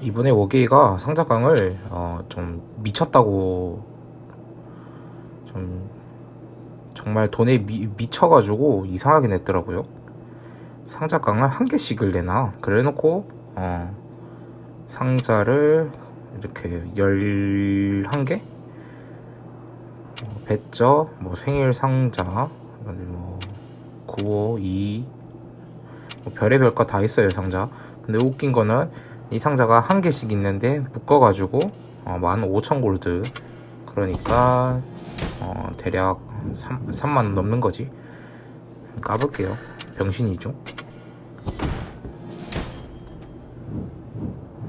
이번에 워게이가 상자깡을 어, 좀 미쳤다고 좀 정말 돈에 미, 미쳐가지고 이상하게 냈더라고요. 상자깡을 한 개씩을 내나 그래놓고 어, 상자를 이렇게 11개 어, 배저 뭐 생일 상자 뭐 952, 뭐 별의별 거 다 있어요 상자. 근데 웃긴 거는 이 상자가 한 개씩 있는데 묶어가지고 어, 15,000 골드. 그러니까 어, 대략 3, 3만 원 넘는 거지. 까볼게요. 병신이죠.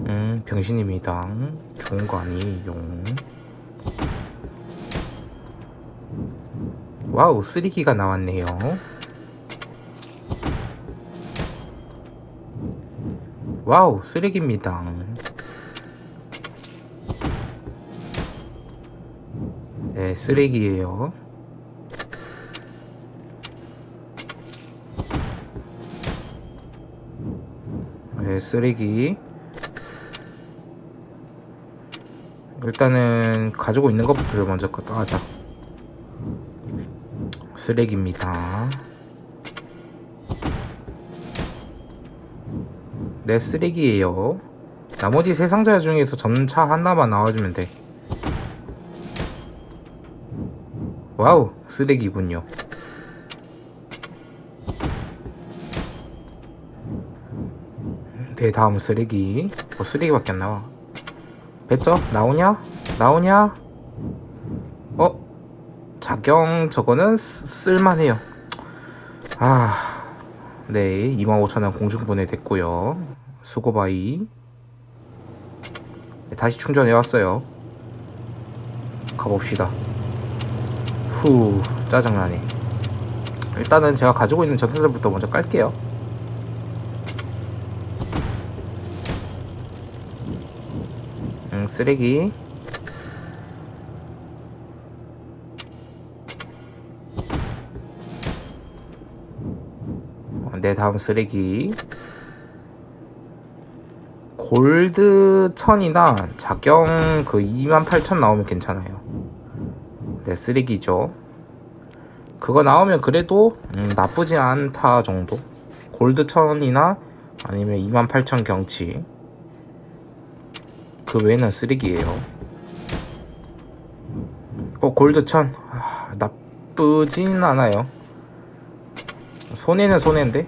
음, 병신입니다. 아니에요. 와우, 쓰리기가 나왔네요. 와우, 쓰레기입니다. 네, 쓰레기예요. 네, 쓰레기. 일단은 가지고 있는 것부터 먼저 따자. 쓰레기입니다. 내 쓰레기예요. 나머지 세 상자 중에서 전차 하나만 나와주면 돼. 와우, 쓰레기군요. 네, 다음 쓰레기. 뭐 쓰레기밖에 안 나와. 뱉죠? 나오냐? 나오냐? 어? 작경 저거는 쓰- 쓸만해요. 아, 네, 25,000원 공중분해 됐고요. 수고바이. 네, 다시 충전해 왔어요. 가봅시다. 후, 짜증나네. 일단은 제가 가지고 있는 전사들부터 먼저 깔게요. 음, 쓰레기. 어, 네, 다음 쓰레기. 골드 천이나 자경 그 28,000 나오면 괜찮아요. 네, 쓰레기죠. 그거 나오면 그래도 음, 나쁘지 않다 정도. 골드 천이나 아니면 28,000 경치. 그 외에는 쓰레기예요. 어, 골드 천. 아, 나쁘진 않아요. 손해는 손해인데?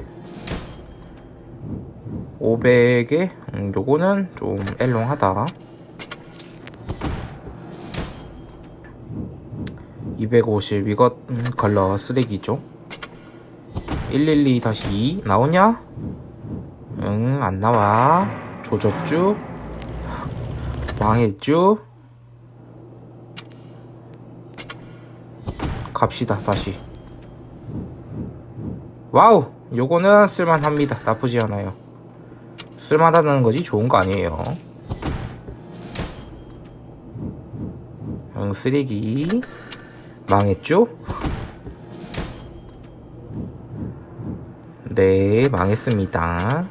500에? 음, 요거는 좀 엘롱하다. 250 이거 음, 컬러 쓰레기죠. 112-2 나오냐? 응 안 나와. 조졌쥬? 망했쥬? 갑시다 다시 와우! 요거는 쓸만합니다. 나쁘지 않아요. 쓸만하다는 거지 좋은 거 아니에요. 응, 쓰레기. 망했죠? 네, 망했습니다.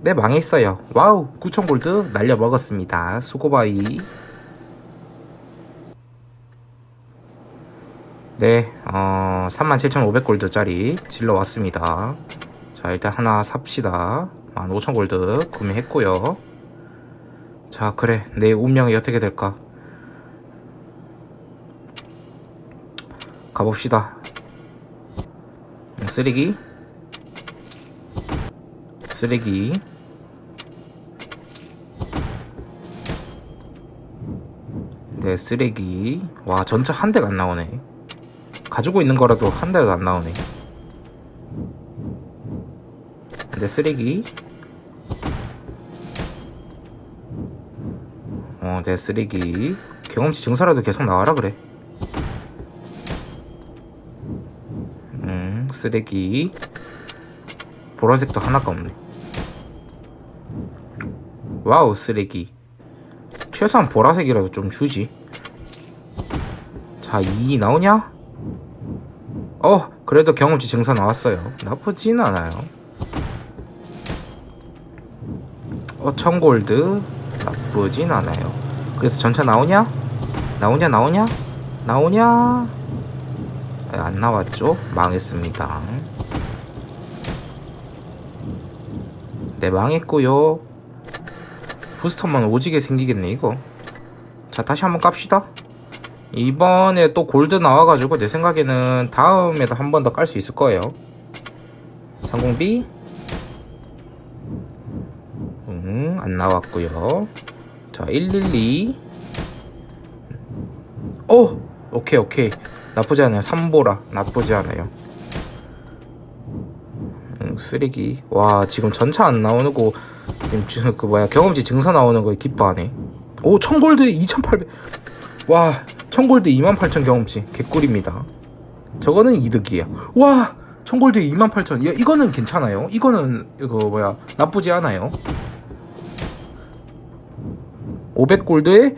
네, 망했어요. 와우! 9,000골드 날려 먹었습니다. 수고바이. 네, 어, 37,500골드짜리 질러 왔습니다. 자, 일단 하나 삽시다. 15,000골드 구매했고요. 자, 그래. 내 운명이 어떻게 될까? 가봅시다. 음, 쓰레기. 쓰레기. 네, 쓰레기. 와, 전차 한 대가 안 나오네. 가지고 있는 거라도 한 대도 안 나오네. 근데 쓰레기. 어, 내 쓰레기. 경험치 증사라도 계속 나와라 그래. 음, 쓰레기. 보라색도 하나가 없네. 와우, 쓰레기. 최소한 보라색이라도 좀 주지. 자, 2 나오냐? 어, 그래도 경험치 증사 나왔어요. 나쁘진 않아요. 어, 1000골드 나쁘진 않아요. 그래서 전차 나오냐? 나오냐 나오냐? 나오냐? 에, 안 나왔죠? 망했습니다. 네 망했고요. 부스터만 오지게 생기겠네 이거. 자 다시 한번 깝시다. 이번에 또 골드 나와가지고 내 생각에는 다음에도 한 번 더 깔 수 있을 거예요. 상공비 음, 안 나왔고요. 자, 112. 오! 오케이, 오케이. 나쁘지 않아요. 3보라. 나쁘지 않아요. 음, 쓰레기. 와, 지금 전차 안 나오는 거, 지금 주- 그 뭐야, 경험치 증서 나오는 거에 기뻐하네. 오, 1000골드 2800. 와, 1000골드 28,000 경험치. 개꿀입니다. 저거는 이득이야. 와! 1000골드 28,000. 야, 이거는 괜찮아요. 이거는, 이거 뭐야, 나쁘지 않아요. 500골드에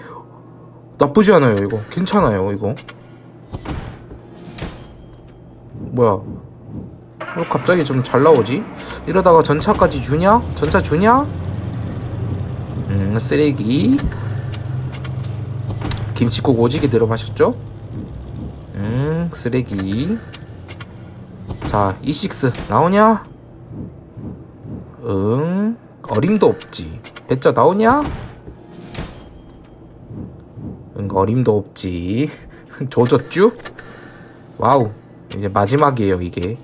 나쁘지 않아요 이거 괜찮아요 이거 뭐야 왜 갑자기 좀 잘 나오지? 이러다가 전차까지 주냐? 전차 주냐? 음 쓰레기 김치국 오지게 들어마셨죠? 음 쓰레기 자 E6 나오냐? 응 어림도 없지 배짜 나오냐? 응, 어림도 없지. 조졌쥬? 와우. 이제 마지막이에요, 이게.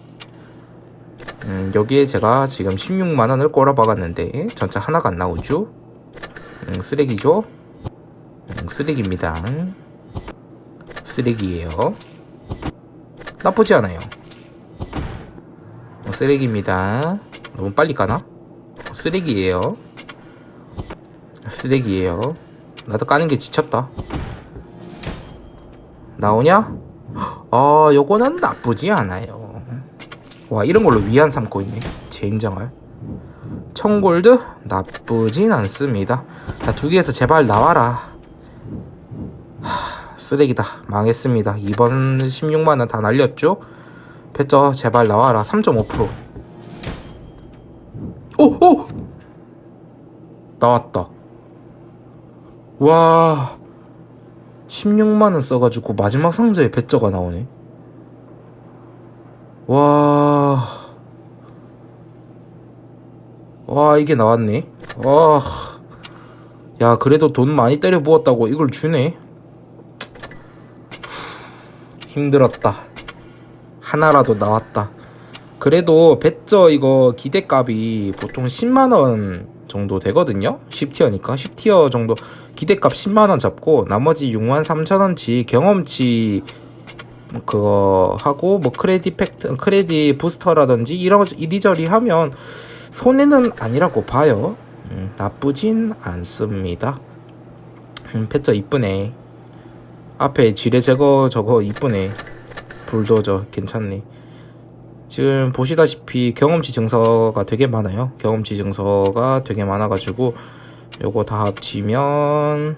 음, 여기에 제가 지금 16만원을 꼬라 박았는데, 전차 하나가 안 나오죠? 음, 쓰레기죠? 음, 쓰레기입니다. 쓰레기예요 나쁘지 않아요. 어, 쓰레기입니다. 너무 빨리 가나? 쓰레기예요 쓰레기예요 나도 까는 게 지쳤다. 나오냐? 아, 요거는 나쁘지 않아요. 와, 이런 걸로 위안 삼고 있네. 젠장할. 청골드? 나쁘진 않습니다. 자, 두 개에서 제발 나와라. 하, 쓰레기다. 망했습니다. 이번 16만원 다 날렸죠? 배쩌, 제발 나와라. 3.5%. 오! 오! 나왔다. 와 16만원 써가지고 마지막 상자에 배저가 나오네 와... 와 이게 나왔네 와... 야 그래도 돈 많이 때려 부었다고 이걸 주네 힘들었다. 하나라도 나왔다. 그래도 배저 이거 기대값이 보통 10만원 정도 되거든요? 10티어니까? 10티어 정도. 기대값 10만원 잡고 나머지 6만 3천원치 경험치 그거 하고 뭐 크레딧 팩트 크레딧 부스터라든지 이런 이리저리 하면 손해는 아니라고 봐요. 음, 나쁘진 않습니다. 음, 패저 이쁘네 앞에 지뢰 제거 저거 이쁘네 불도저 괜찮네 지금 보시다시피 경험치 증서가 되게 많아요. 경험치 증서가 되게 많아 가지고 요거 다 합치면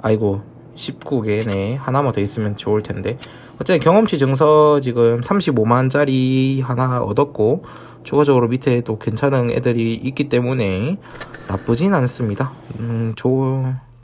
아이고 19개네 하나만 더 있으면 좋을 텐데 어쨌든 경험치 증서 지금 35만짜리 하나 얻었고 추가적으로 밑에 또 괜찮은 애들이 있기 때문에 나쁘진 않습니다. 음, 좋